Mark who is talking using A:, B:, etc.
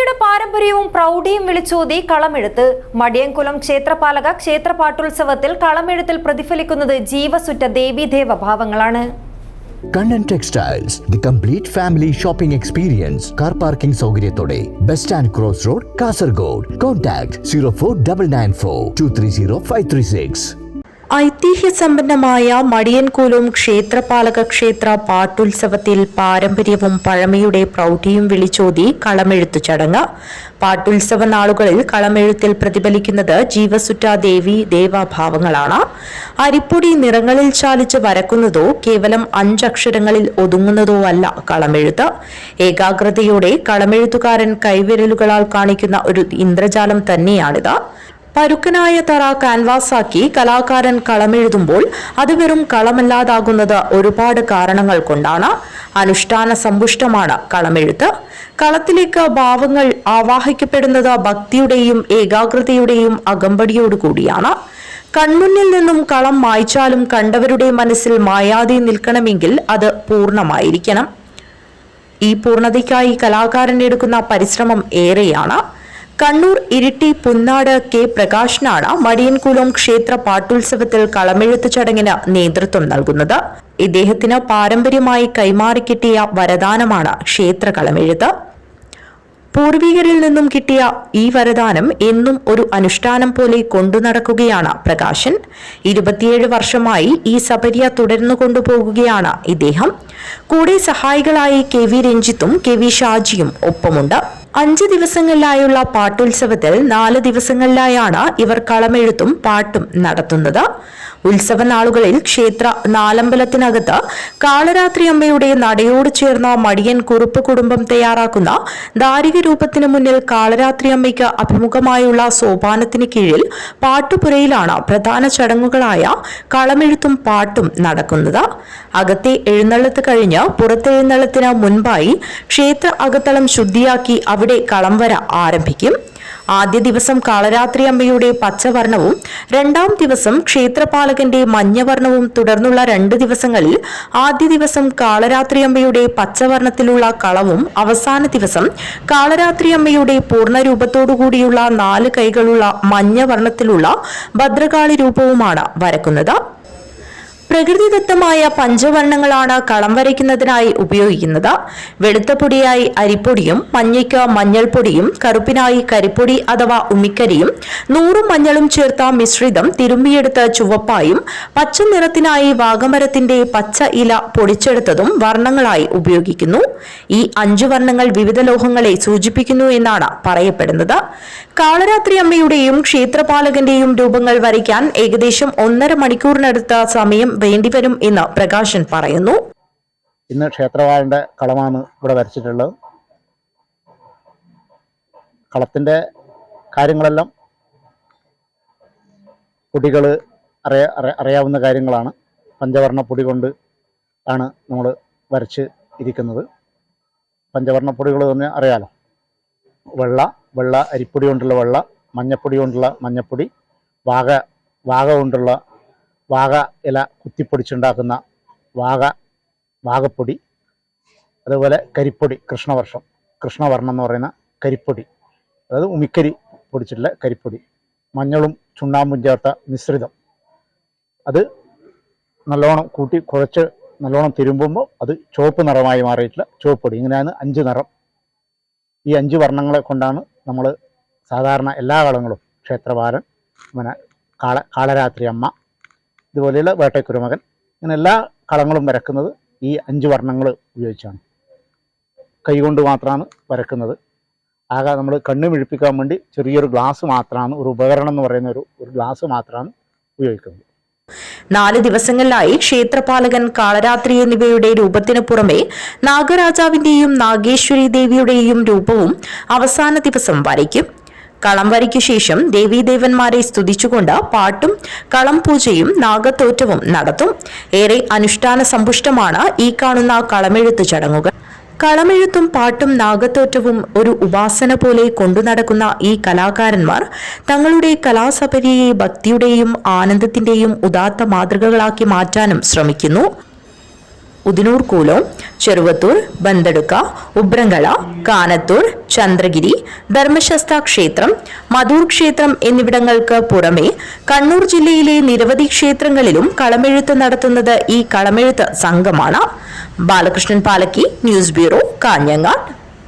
A: പഴമയുടെ പാരമ്പര്യവും പ്രൗഢിയും വിളിച്ചോതി കളമെഴുത്ത്. മടിയൻകുലം ക്ഷേത്രപാലക ക്ഷേത്രപാട്ടുത്സവത്തിൽ കളമെഴുത്തിൽ പ്രതിഫലിക്കുന്നത് ജീവസുറ്റ ദേവീദേവ ഭാവങ്ങളാണ്.
B: Kannan textiles the complete family shopping experience car parking സൗകര്യത്തോടെ best and cross road Kasaragod contact zero four double nine four two three zero five three six
C: ഐതിഹ്യസമ്പന്നമായ Madiyankoolom ക്ഷേത്രപാലക ക്ഷേത്ര പാട്ടുത്സവത്തിൽ പാരമ്പര്യവും പഴമയുടെ പ്രൗഢിയും വിളിച്ചോതി കളമെഴുത്തു ചടങ്ങ്. പാട്ടുത്സവ നാളുകളിൽ കളമെഴുത്തിൽ പ്രതിഫലിക്കുന്നത് ജീവസുറ്റ ദേവി ദേവാഭാവങ്ങളാണ്. അരിപ്പൊടി നിറങ്ങളിൽ ചാലിച്ച് വരക്കുന്നതോ കേവലം അഞ്ചക്ഷരങ്ങളിൽ ഒതുങ്ങുന്നതോ അല്ല കളമെഴുത്ത്. ഏകാഗ്രതയോടെ കളമെഴുത്തുകാരൻ കൈവിരലുകളാൽ കാണിക്കുന്ന ഒരു ഇന്ദ്രജാലം തന്നെയാണിത്. പരുക്കനായ തറ കാൻവാസാക്കി കലാകാരൻ കളമെഴുതുമ്പോൾ അത് വെറും കളമല്ലാതാകുന്നത് ഒരുപാട് കാരണങ്ങൾ കൊണ്ടാണ്. അനുഷ്ഠാന സമ്പുഷ്ടമാണ് കളമെഴുത്ത്. കളത്തിലേക്ക് ഭാവങ്ങൾ ആവാഹിക്കപ്പെടുന്നത് ഭക്തിയുടെയും ഏകാഗ്രതയുടെയും അകമ്പടിയോടുകൂടിയാണ് കൺമുന്നിൽ നിന്നും കളം മായ്ച്ചാലും കണ്ടവരുടെ മനസ്സിൽ മായാതെ നിൽക്കണമെങ്കിൽ അത് പൂർണമായിരിക്കണം. ഈ പൂർണതയ്ക്കായി കലാകാരൻ എടുക്കുന്ന പരിശ്രമം ഏറെയാണ്. കണ്ണൂർ ഇരിട്ടി പുന്നാട് കെ പ്രകാശനാണ് മടിയൻകുലം ക്ഷേത്ര പാട്ടുത്സവത്തിൽ കളമെഴുത്ത് ചടങ്ങിന് നേതൃത്വം നൽകുന്നത്. ഇദ്ദേഹത്തിന് പാരമ്പര്യമായി കൈമാറിക്കിട്ടിയ വരദാനമാണ് ക്ഷേത്ര കളമെഴുത്ത്. പൂർവികരിൽ നിന്നും കിട്ടിയ ഈ വരദാനം എന്നും ഒരു അനുഷ്ഠാനം പോലെ കൊണ്ടു നടക്കുകയാണ് പ്രകാശൻ. ഇരുപത്തിയേഴ് വർഷമായി ഈ സബരിയ തുടർന്നു കൊണ്ടുപോകുകയാണ് ഇദ്ദേഹം. കൂടെ സഹായികളായി കെ വി രഞ്ജിത്തും കെ വി ഷാജിയും ഒപ്പമുണ്ട്. അഞ്ച് ദിവസങ്ങളിലായുള്ള പാട്ടുത്സവത്തിൽ നാല് ദിവസങ്ങളിലായാണ് ഇവർ കളമെഴുത്തും പാട്ടും നടത്തുന്നത്. ഉത്സവ നാളുകളിൽ ക്ഷേത്ര നാലമ്പലത്തിനകത്ത് കാളരാത്രി അമ്മയുടെ നടയോട് ചേർന്ന മടിയൻ കുറുപ്പ് കുടുംബം തയ്യാറാക്കുന്ന ദാരിക രൂപത്തിന് മുന്നിൽ കാളരാത്രി അമ്മയ്ക്ക് അഭിമുഖമായുള്ള സോപാനത്തിന് കീഴിൽ പാട്ടുപുരയിലാണ് പ്രധാന ചടങ്ങുകളായ കളമെഴുത്തും പാട്ടും നടക്കുന്നത്. അകത്തെ എഴുന്നള്ളത്ത് കഴിഞ്ഞ് പുറത്തെഴുന്നള്ളത്തിന് മുൻപായി ക്ഷേത്ര അകത്തളം ശുദ്ധിയാക്കി അവിടെ കളംവര ആരംഭിക്കും. ആദ്യ ദിവസം കാളരാത്രി അമ്മയുടെ പച്ചവർണവും രണ്ടാം ദിവസം ക്ഷേത്രപാലകന്റെ മഞ്ഞവർണവും തുടർന്നുള്ള രണ്ട് ദിവസങ്ങളിൽ ആദ്യ ദിവസം കാളരാത്രി അമ്മയുടെ പച്ചവർണത്തിലുള്ള കളവും അവസാന ദിവസം കാളരാത്രി അമ്മയുടെ പൂർണരൂപത്തോടുകൂടിയുള്ള നാല് കൈകളുള്ള മഞ്ഞവർണത്തിലുള്ള ഭദ്രകാളി രൂപവുമാണ് വരക്കുന്നത്. പ്രകൃതിദത്തമായ പഞ്ചവർണങ്ങളാണ് കളം വരയ്ക്കുന്നതിനായി ഉപയോഗിക്കുന്നത്. വെളുത്ത പൊടിയായി അരിപ്പൊടിയും മഞ്ഞയ്ക്ക് മഞ്ഞൾപ്പൊടിയും കറുപ്പിനായി കരിപ്പൊടി അഥവാ ഉമിക്കരിയും നൂറും മഞ്ഞളും ചേർത്ത മിശ്രിതം തിരുമ്മിയെടുത്ത ചുവപ്പായും പച്ച നിറത്തിനായി വാഗമരത്തിന്റെ പച്ച ഇല പൊടിച്ചെടുത്തതും വർണങ്ങളായി ഉപയോഗിക്കുന്നു. ഈ അഞ്ചു വർണങ്ങൾ വിവിധ ലോഹങ്ങളെ സൂചിപ്പിക്കുന്നു എന്നാണ് പറയപ്പെടുന്നത്. കാളരാത്രി അമ്മയുടെയും ക്ഷേത്രപാലകന്റെയും രൂപങ്ങൾ വരയ്ക്കാൻ ഏകദേശം ഒന്നര മണിക്കൂറിനടുത്ത സമയം വേണ്ടിവരും എന്ന് പ്രകാശൻ പറയുന്നു.
D: ഇന്ന് ക്ഷേത്രവാഴന്റെ കളമാണ് ഇവിടെ വരച്ചിട്ടുള്ളത്. കളത്തിന്റെ കാര്യങ്ങളെല്ലാം പൊടികൾ അറിയ- അറിയാവുന്ന കാര്യങ്ങളാണ്. പഞ്ചവർണ പൊടി കൊണ്ട് ആണ് നമ്മൾ വരച്ച് ഇരിക്കുന്നത്. പഞ്ചവർണ പൊടികൾ തന്നെ അറിയാലോ? വെള്ള വെള്ള അരിപ്പൊടി കൊണ്ടുള്ള വെള്ള മഞ്ഞപ്പൊടി കൊണ്ടുള്ള മഞ്ഞപ്പൊടി വാഗ വാഗ കൊണ്ടുള്ള വാഗ ഇല കുത്തിപ്പൊടിച്ചുണ്ടാക്കുന്ന വാഗ വാഗപ്പൊടി അതുപോലെ കരിപ്പൊടി കൃഷ്ണവർഷം കൃഷ്ണവർണം എന്ന് പറയുന്ന കരിപ്പൊടി അതായത് ഉമിക്കരി പൊടിച്ചിട്ടുള്ള കരിപ്പൊടി മഞ്ഞളും ചുണ്ണാമ്പും ചേർത്ത മിശ്രിതം. അത് നല്ലോണം കൂട്ടി കുഴച്ച് നല്ലോണം തിരുമ്പുമ്പോൾ അത് ചുവപ്പ് നിറമായി മാറിയിട്ടുള്ള ചുവപ്പൊടി ഇങ്ങനെയാണ് അഞ്ച് നിറം. ഈ അഞ്ച് വർണങ്ങളെ കൊണ്ടാണ് നമ്മൾ സാധാരണ എല്ലാ കളങ്ങളും ക്ഷേത്രപാലൻ പിന്നെ കാള കാളരാത്രി അമ്മ ഇതുപോലെയുള്ള വേട്ടക്കുരുമകൻ ഇങ്ങനെ എല്ലാ കളങ്ങളും വരക്കുന്നത് ഈ അഞ്ച് വർണങ്ങൾ ഉപയോഗിച്ചാണ്. കൈകൊണ്ട് മാത്രമാണ് വരക്കുന്നത്. ആകെ നമ്മൾ കണ്ണ് മിഴിപ്പിക്കാൻ വേണ്ടി ചെറിയൊരു ഗ്ലാസ് മാത്രമാണ് ഒരു ഉപകരണം എന്ന് പറയുന്ന ഒരു ഒരു ഗ്ലാസ് മാത്രമാണ് ഉപയോഗിക്കുന്നത്.
C: നാല് ദിവസങ്ങളിലായി ക്ഷേത്രപാലകൻ കാളരാത്രി എന്നിവയുടെ രൂപത്തിന് പുറമെ നാഗരാജാവിന്റെയും നാഗേശ്വരി ദേവിയുടെയും രൂപവും അവസാന ദിവസം വരയ്ക്കും. കളം വരയ്ക്കു ശേഷം ദേവീദേവന്മാരെ സ്തുതിച്ചുകൊണ്ട് പാട്ടും കളം പൂജയും നാഗത്തോറ്റവും നടത്തും. ഏറെ അനുഷ്ഠാന സമ്പുഷ്ടമാണ് ഈ കാണുന്ന കളമെഴുത്ത് ചടങ്ങുകൾ. കളമെഴുത്തും പാട്ടും നാഗത്തോറ്റവും ഒരു ഉപാസന പോലെ കൊണ്ടു നടക്കുന്ന ഈ കലാകാരന്മാർ തങ്ങളുടെ കലാസപര്യയെ ഭക്തിയുടെയും ആനന്ദത്തിന്റെയും ഉദാത്ത മാതൃകകളാക്കി മാറ്റാനും ശ്രമിക്കുന്നു. ഉദിനൂർ കൂലോം ചെറുവത്തൂർ ബന്തടുക്ക ഉബ്രങ്കള കാനത്തൂർ ചന്ദ്രഗിരി ധർമ്മശസ്ത ക്ഷേത്രം മധൂർ ക്ഷേത്രം എന്നിവിടങ്ങൾക്ക് പുറമെ കണ്ണൂർ ജില്ലയിലെ നിരവധി ക്ഷേത്രങ്ങളിലും കളമെഴുത്ത് നടത്തുന്നത് ഈ കളമെഴുത്ത് സംഘമാണ്. Balakrishnan Palakki news bureau Kanhangad.